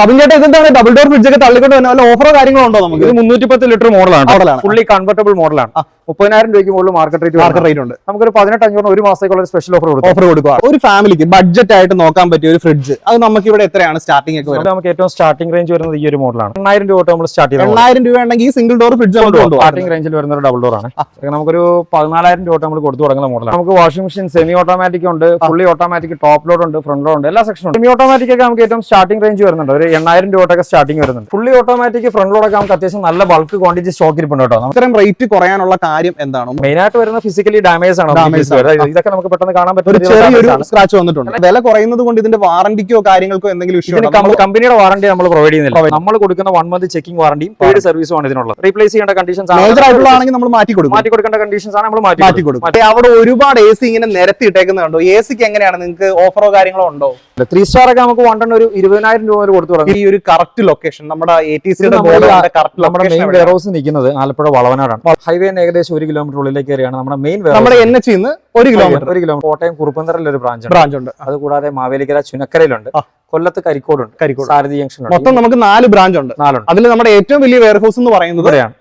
സബിൻ ചേട്ടാ ഇതെന്താണ്? Double door fridge ഒക്കെ തള്ളിക്കൊണ്ട് വന്നാൽ വല്ല ഓഫറോ കാര്യങ്ങളോ ഉണ്ടോ നമുക്ക്? ഇത് മുന്നൂറ്റി പത്ത് ലിറ്റർ മോഡലാണ് മോഡലാണ്. ഫുള്ളി കൺവെർട്ടബിൾ മോഡലാണ്. മുപ്പതിനായിരം രൂപയ്ക്ക് മുകളിൽ മാർക്കറ്റ് റേറ്റ് മാർക്കറ്റ് റേറ്റ് ഉണ്ട്. നമുക്കൊരു പതിനെട്ട് അഞ്ഞൂറ് ഒരു മാസത്തേക്കുള്ള സ്പെഷ്യൽ ഓഫർ കൊടുക്കും. ഓഫർ കൊടുക്കുക. ഒരു ഫാമിലിക്ക് ബഡ്ജറ്റ് ആയിട്ട് നോക്കാൻ പറ്റിയ ഒരു ഫ്രിഡ്ജ് അത് നമുക്ക് ഇവിടെ എത്രയാണ് സ്റ്റാർട്ടിംഗ് ഒക്കെ വരുന്നത്? നമുക്ക് ഏറ്റവും സ്റ്റാർട്ടിംഗ് റേഞ്ച് വരുന്നത് ഈ ഒരു മോഡലാണ്. എണ്ണായിരം രൂപ തൊട്ട് നമ്മൾ സ്റ്റാർട്ട് ചെയ്യുന്നത് എണ്ണായിരം രൂപ ഉണ്ടെങ്കിൽ ഈ സിംഗിൾ ഡോർ ഫ്രിഡ്ജ് ആണ് സ്റ്റാർട്ടിംഗ് റേഞ്ചിൽ വരുന്ന ഒരു ഡബിൾ ഡോർ ആണ്. നമുക്കൊരു പതിനാലായിരം രൂപ നമ്മൾ കൊടുത്തു തുടങ്ങുന്ന മോഡലാണ്. നമുക്ക് വാഷിംഗ് മെഷീൻ സെമി ഓട്ടോമാറ്റിക് ഉണ്ട് ഫുള്ളി ഓട്ടോമാറ്റിക് ടോപ്പ് ലോഡ് ഉണ്ട് ഫ്രണ്ട് ലോഡ് ഉണ്ട് എല്ലാ സെക്ഷനും സെമി ഓട്ടോമാറ്റിക് ഒക്കെ നമുക്ക് ഏറ്റവും സ്റ്റാർട്ടിംഗ് റേഞ്ച് വരുന്നുണ്ട്. ഒരു എണ്ണായിരം രൂപ തൊട്ടൊക്കെ സ്റ്റാർട്ടിംഗ് വരുന്നുണ്ട്. ഫുള്ളി ഓട്ടോമാറ്റിക് ഫ്രണ്ട് ലോഡ് ഒക്കെ നമുക്ക് അത്യാവശ്യം നല്ല ബൾക്ക് ക്വാണ്ടിറ്റി സ്റ്റോക്ക് ഇരിപ്പുണ്ട് കേട്ടോ. നമുക്ക് റേറ്റ് കുറയാനുള്ള കാര്യം എന്താണ്? മെയിൻ ആയിട്ട് വരുന്ന ഫിസിക്കലി ഡാമേജ് ആണ്. ഇതൊക്കെ നമുക്ക് പെട്ടെന്ന് കാണാൻ പറ്റും സ്ക്രാച്ച് വന്നിട്ടുണ്ട്. വില കുറയുന്നത് കൊണ്ട് ഇതിന്റെ വാറണ്ടിക്കോ കാര്യങ്ങൾക്കോ എന്തെങ്കിലും ഇഷ്യൂ കമ്പനിയുടെ വാറണ്ടി നമ്മൾ പ്രൊവൈഡ് ചെയ്യുന്നില്ല. നമ്മൾ കൊടുക്കുന്ന വൺ മന്ത് ചെക്കിംഗ് വാറണ്ടിയും പേര് സർവീസും ആണ് ഇതിനുള്ളത്. റീപ്ലേസ് ചെയ്യേണ്ട കണ്ടീഷൻസ് ആണെങ്കിൽ നമ്മൾ മാറ്റി കൊടുക്കും. മാറ്റി കൊടുക്കേണ്ട കണ്ടീഷൻസ് ആണ് നമ്മൾ മാറ്റി കൊടുക്കും. മറ്റേ അവിടെ ഒരുപാട് എ സി ഇങ്ങനെ നിരത്തി ഇട്ടേക്കുന്നത് കണ്ടോ എ സിക്ക് എങ്ങനെയാണ്? നിങ്ങൾക്ക് ഓഫറോ കാര്യങ്ങളോ ഉണ്ടോ? ത്രീ സ്റ്റാർ ഒക്കെ നമുക്ക് വൺ ഒരു ഇരുപതിനായിരം രൂപ വരെ കൊടുത്തു തുടങ്ങി ഈ ഒരു കറക്റ്റ് ലൊക്കേഷൻ നമ്മുടെ എ ടി ഇത് സിയുടെ നമ്മുടെ മെയിൻ വെയർ ഹൗസ് നിൽക്കുന്നത് ആലപ്പുഴ വളവനാടാണ്. ഹൈവേന്ന് ഏകദേശം ഒരു കിലോമീറ്റർ ഉള്ളിലേക്ക് കയറിയാണ് നമ്മുടെ മെയിൻ നമ്മുടെ എൻ എച്ച് നിന്ന് ഒരു കിലോമീറ്റർ ഒരു കിലോമീറ്റർ കോട്ടയം കുറുപ്പന്തറയിൽ ഒരു ബ്രാഞ്ച് ബ്രാഞ്ച് ഉണ്ട്. അത് കൂടാതെ മാവേലിക്കര ചുനക്കരയിലുണ്ട്. കൊല്ലത്ത് കരിക്കോടുണ്ട്. കരിക്കോട്. സാരഥി ജംഗ്ഷൻ മൊത്തം നമുക്ക് നാല് ബ്രാഞ്ച് ഉണ്ട്. നാലുണ്ട്. അതിൽ നമ്മുടെ ഏറ്റവും വലിയ വെയർ ഹൗസ് എന്ന് പറയുന്നത് ഇവിടെയാണ്.